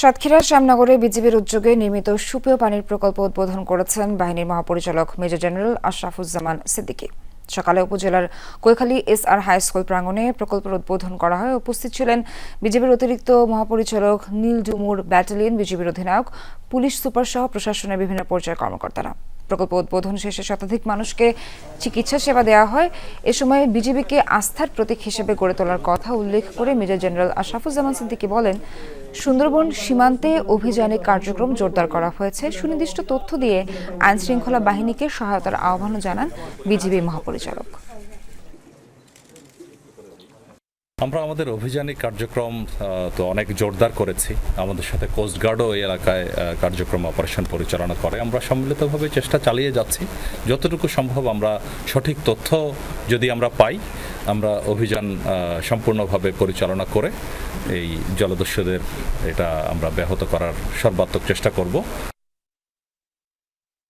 সাতক্ষীরার শ্যামনগরে বিজিবির উদ্যোগে নির্মিত সুপেয় পানির প্রকল্প উদ্বোধন করেছেন বাহিনীর মহাপরিচালক মেজর জেনারেল আশরাফুজ্জামান সিদ্দিকী। সকালে উপজেলার Koikhali S R high school প্রাঙ্গনে প্রকল্পের উদ্বোধন করা হয়। উপস্থিত ছিলেন বিজেপির অতিরিক্ত মহাপরিচালক নীল ডুমুর ব্যাটালিয়ন বিজেপির অধিনায়ক, পুলিশ সুপার সহ প্রশাসনের বিভিন্ন পর্যায়ের কর্মকর্তারা। প্রকল্প উদ্বোধন শেষে শতাধিক মানুষকে চিকিৎসা সেবা দেওয়া হয়। এ সময় বিজেপিকে আস্থার প্রতীক হিসেবে গড়ে তোলার কথা উল্লেখ করে মেজর জেনারেল আশরাফুজ্জামান সিদ্দিকি বলেন, সুন্দরবন সীমান্তে অভিযানে কার্যক্রম জোরদার করা হয়েছে। সুনির্দিষ্ট তথ্য দিয়ে আইনশৃঙ্খলা বাহিনীকে সহায়তার আহ্বানও জানান বিজেপি মহাপরিচালক। আমরা আমাদের অভিযানিক কার্যক্রম তো অনেক জোরদার করেছি। আমাদের সাথে কোস্টগার্ডও এই এলাকায় কার্যক্রম অপারেশন পরিচালনা করে। আমরা সম্মিলিতভাবে চেষ্টা চালিয়ে যাচ্ছি। যতটুকু সম্ভব আমরা সঠিক তথ্য যদি আমরা পাই, আমরা অভিযান সম্পূর্ণভাবে পরিচালনা করে এই জলদস্যুদের এটা আমরা ব্যাহত করার সর্বাত্মক চেষ্টা করব।